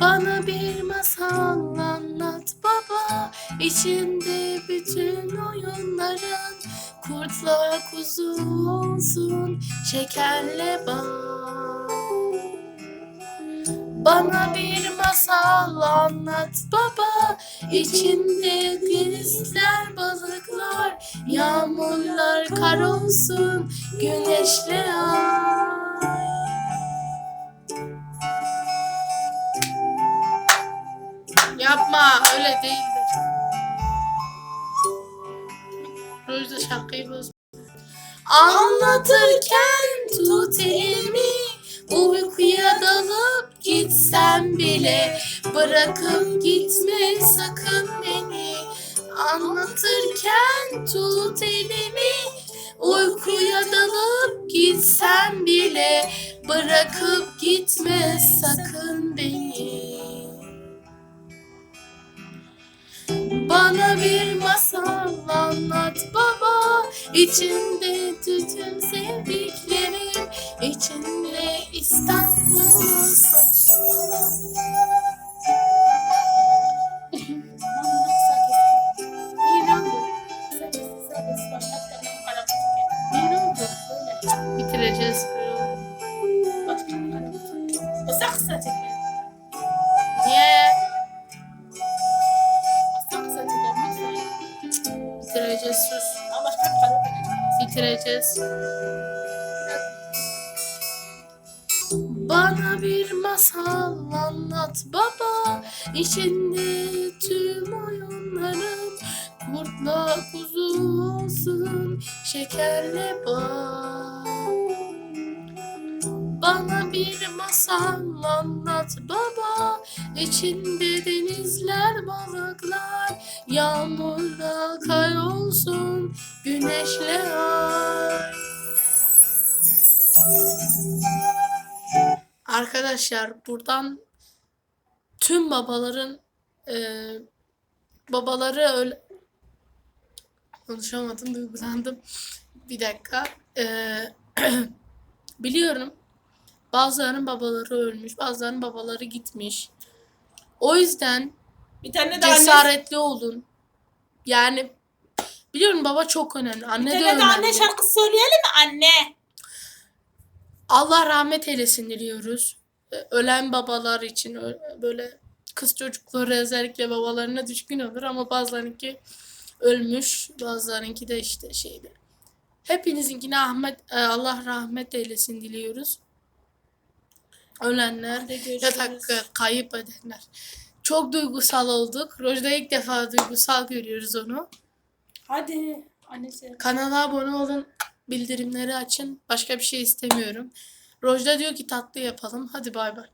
Bana bir masal anlat baba İçinde bütün oyunların Kurtla kuzu olsun şekerle bal. Bana bir masal anlat baba İçinde denizler balıklar Yağmurlar kar olsun güneşle ay. Yapma öyle Rojda şarkıyı boz. Anlatırken tut elimi Uykuya dalıp gitsem bile Bırakıp gitme sakın beni Anlatırken tut elimi Uykuya dalıp gitsem bile Bırakıp gitme sakın beni Bana bir masal anlat İçinde bütün sevdiklerim İçinde İstanbul olsun İyi oldu. İyi oldu. Bitireceğiz. Niye? Bitireceğiz sus. Bitireceğiz. Bana bir masal anlat baba. İçinde tüm oyunların Kurtla kuzu olsun Şekerle bal. Bana bir masal anlat baba. İçinde denizler balıklar Yağmurla kar olsun Güneşle ay. Arkadaşlar buradan tüm babaların e, babaları öyle konuşamadım duygulandım. Bir dakika. E, biliyorum. Bazılarının babaları ölmüş bazılarının babaları gitmiş. O yüzden Bir tane de cesaretli olun. Yani biliyorum baba çok önemli anne de tane de anne önemli şarkısı söyleyelim mi anne? Allah rahmet eylesin diliyoruz. Ee, Ölen babalar için ö- böyle kız çocukları özellikle babalarına düşkün olur ama bazılarınki ölmüş, bazılarınki de işte şeydi. Hepinizinkine Ahmet, e, Allah rahmet eylesin diliyoruz. Ölenler Hadi görüşürüz. da kayıp edenler. Çok duygusal olduk. Rojda ilk defa duygusal görüyoruz onu. Hadi annesi. Kanala abone olun. Bildirimleri açın. Başka bir şey istemiyorum. Rojda diyor ki tatlı yapalım. Hadi bay bay.